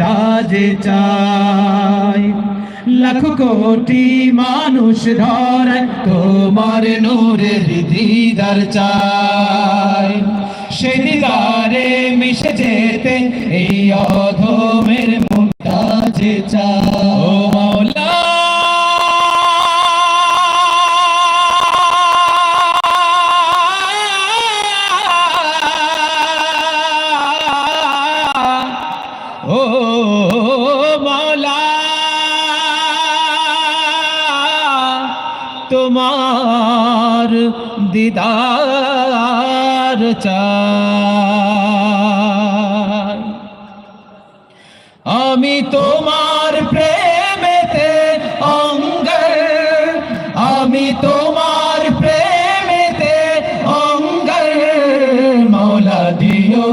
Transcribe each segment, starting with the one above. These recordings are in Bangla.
এটা যে চাই। লাখ কোটি মানুষ ধরায় তোমার নূরের দিদার চাই। সে দিদারে মিশে যেতে এই অধমের মুক্তা যে চাই ও তোমার দিদার চাই। আমি তোমার প্রেমেতে অঙ্গ আমি তোমার প্রেমেতে অঙ্গ মৌলা দিও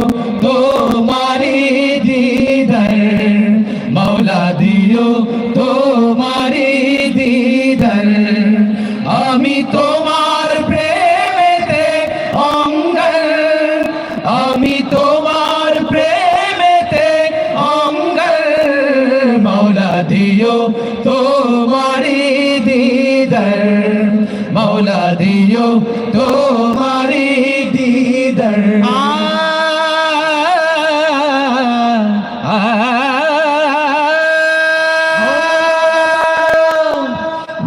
তোমারি দিদার মৌলা দিও তোমারি দিদার। আমি তোমার প্রেমেতে অঙ্গ আমি তোমার প্রেমেতে অঙ্গ মৌলা দিও তোমারি দিদার। মৌলা দিও তোমারি দিদার।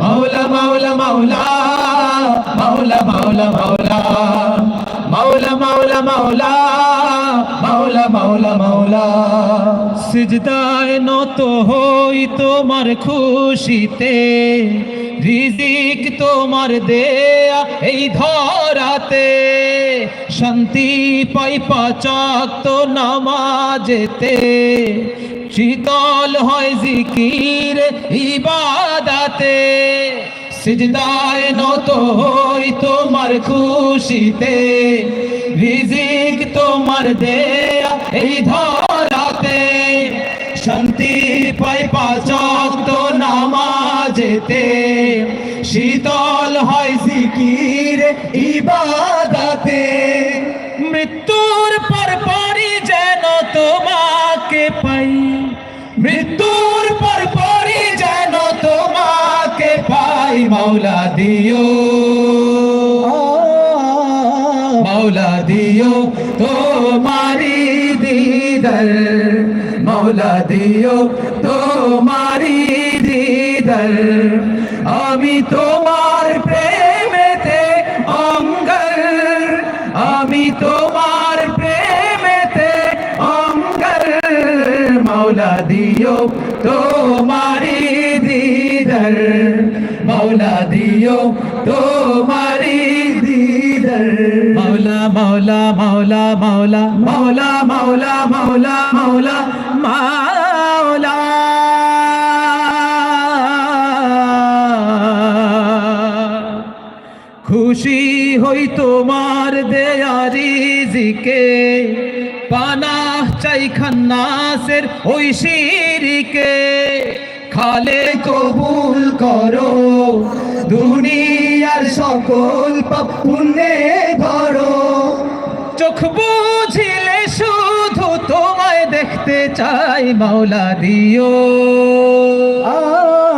মৌলা মৌলা মৌলা মৌলা মৌলা মৌলা মৌলা মৌলা মৌলা মৌলা মৌলা মৌলা সিজদায় নত হই তোমার খুশিতে, রিজিক তোমার দেয়া এই ধরাতে। শান্তি পাই পাচক নামাজেতে, শীতল হয় জিকির ইবাদাতে। সিজদায় নত হই তোমার খুশিতে, রিজিক তোমার দেয়া এই ধরাতে। শান্তি পাই পাচক তো নামাজেতে, শীতল হয় জিকির ইবাদাতে। মৃত্যুর পর পরই যেন তোমাকে পাই, মৃত্যুর পর পাই মাওলা দিও। মাওলা দিও তোমারি দিদার। মাওলা দিও তোমারি দিদার। আমি তোমার প্রেমেতে অঙ্গর। আমি তোমার প্রেমেতে অঙ্গর। মাওলা দিও তোমারি দিদার। মাওলা দিও তোমারি দিদার। মাওলা মাওলা মাওলা মাওলা। মাওলা মাওলা মাওলা মাওলা মাওলা। খুশি হই তোমার দেয়ারি জিকে। পানা চাই খান্নাসের ওই শিরিকে খালে কবুল করো। দুনিয়ার সকল পাপুনে ধরো। চোখ বুঝিলে শুধু তোমায় দেখতে চাই, মাওলা দিও। মাওলা